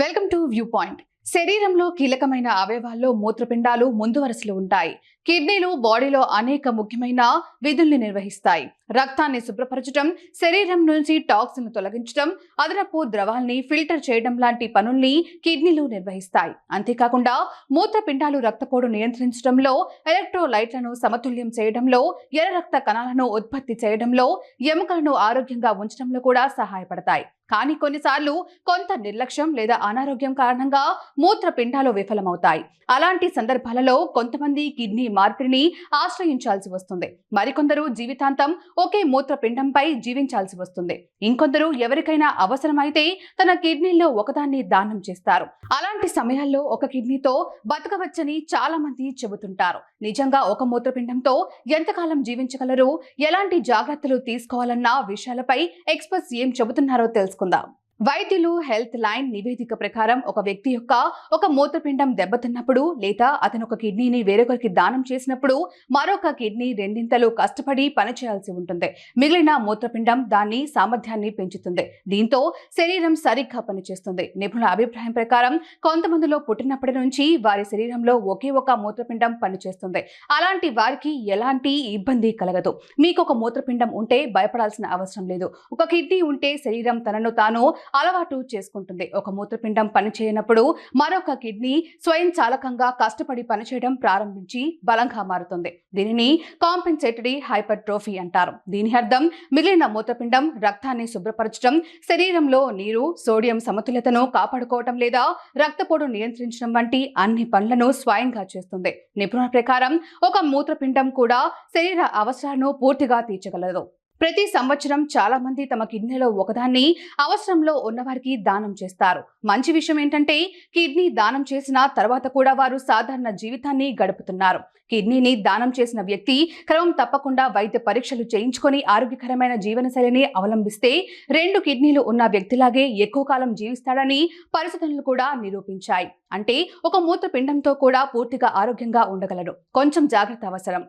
Welcome to view point. శరీరంలో కీలకమైన అవయవాల్లో మూత్రపిండాలు ముందు వరుసలో ఉంటాయి. కిడ్నీలు బాడీలో అనేక ముఖ్యమైన విధుల్ని నిర్వహిస్తాయి. రక్తాన్ని శుభ్రపరచడం శరీరం నుంచి టాక్సిన్ తొలగించడం అదనపు ద్రవాల్ని ఫిల్టర్ చేయడం లాంటి పనుల్ని కిడ్నీలు నిర్వహిస్తాయి. అంతేకాకుండా మూత్రపిండాలు రక్తపోటు నియంత్రించడంలో ఎలక్ట్రోలైట్లను సమతుల్యం చేయడంలో ఎర్ర రక్త కణాలను ఉత్పత్తి చేయడంలో ఎముకలను ఆరోగ్యంగా ఉంచడంలో కూడా సహాయపడతాయి. కానీ కొన్నిసార్లు కొంత నిర్లక్ష్యం లేదా అనారోగ్యం కారణంగా మూత్రపిండాలు విఫలమవుతాయి. అలాంటి సందర్భాలలో కొంతమంది కిడ్నీ మార్పిడిని ఆశ్రయించాల్సి వస్తుంది. మరికొందరు జీవితాంతం ఒకే మూత్రపిండంపై జీవించాల్సి వస్తుంది. ఇంకొందరు ఎవరికైనా అవసరమైతే తన కిడ్నీల్లో ఒకదాన్ని దానం చేస్తారు. అలాంటి సమయాల్లో ఒక కిడ్నీతో బతకవచ్చని చాలా మంది చెబుతుంటారు. నిజంగా ఒక మూత్రపిండంతో ఎంతకాలం జీవించగలరు? ఎలాంటి జాగ్రత్తలు తీసుకోవాలన్న విషయాలపై ఎక్స్పర్ట్స్ ఏం చెబుతున్నారో తెలుసు తెలుసుకుందాం వైద్యులు హెల్త్ లైన్ నివేదిక ప్రకారం ఒక వ్యక్తి యొక్క ఒక మూత్రపిండం దెబ్బతిన్నప్పుడు లేదా అతను ఒక కిడ్నీని వేరొకరికి దానం చేసినప్పుడు మరొక కిడ్నీ రెండింతలు కష్టపడి పనిచేయాల్సి ఉంటుంది. మిగిలిన మూత్రపిండం దాని సామర్థ్యాన్ని పెంచుతుంది. దీంతో శరీరం సరిగ్గా పనిచేస్తుంది. నిపుణుల అభిప్రాయం ప్రకారం కొంతమందిలో పుట్టినప్పటి నుంచి వారి శరీరంలో ఒకే ఒక మూత్రపిండం పనిచేస్తుంది. అలాంటి వారికి ఎలాంటి ఇబ్బంది కలగదు. మీకు ఒక మూత్రపిండం ఉంటే భయపడాల్సిన అవసరం లేదు. ఒక కిడ్నీ ఉంటే శరీరం తనను తాను అలవాటు చేసుకుంటుంది. ఒక మూత్రపిండం పనిచేయనప్పుడు మరొక కిడ్నీ స్వయం చాలకంగా కష్టపడి పనిచేయడం ప్రారంభించి బలంగా మారుతుంది. దీనిని కాంపెన్సేటరీ హైపర్ట్రోఫీ అంటారు. దీని అర్థం మిగిలిన మూత్రపిండం రక్తాన్ని శుభ్రపరచడం శరీరంలో నీరు సోడియం సమతుల్యతను కాపాడుకోవటం లేదా రక్తపోటు నియంత్రించడం వంటి అన్ని పనులను స్వయంగా చేస్తుంది. నిపుణుల ప్రకారం ఒక మూత్రపిండం కూడా శరీర అవసరాలను పూర్తిగా తీర్చగలదు. ప్రతి సంవత్సరం చాలా మంది తమ కిడ్నీలో ఒకదాన్ని అవసరంలో ఉన్నవారికి దానం చేస్తారు. మంచి విషయం ఏంటంటే కిడ్నీ దానం చేసిన తర్వాత కూడా వారు సాధారణ జీవితాన్ని గడుపుతున్నారు. కిడ్నీని దానం చేసిన వ్యక్తి క్రమం తప్పకుండా వైద్య పరీక్షలు చేయించుకొని ఆరోగ్యకరమైన జీవనశైలిని అవలంబిస్తే రెండు కిడ్నీలు ఉన్న వ్యక్తిలాగే ఎక్కువ కాలం జీవిస్తాడని పరిశోధనలు కూడా నిరూపించాయి. అంటే ఒక మూత్రపిండంతో కూడా పూర్తిగా ఆరోగ్యంగా ఉండగలడు. కొంచెం జాగ్రత్త అవసరం.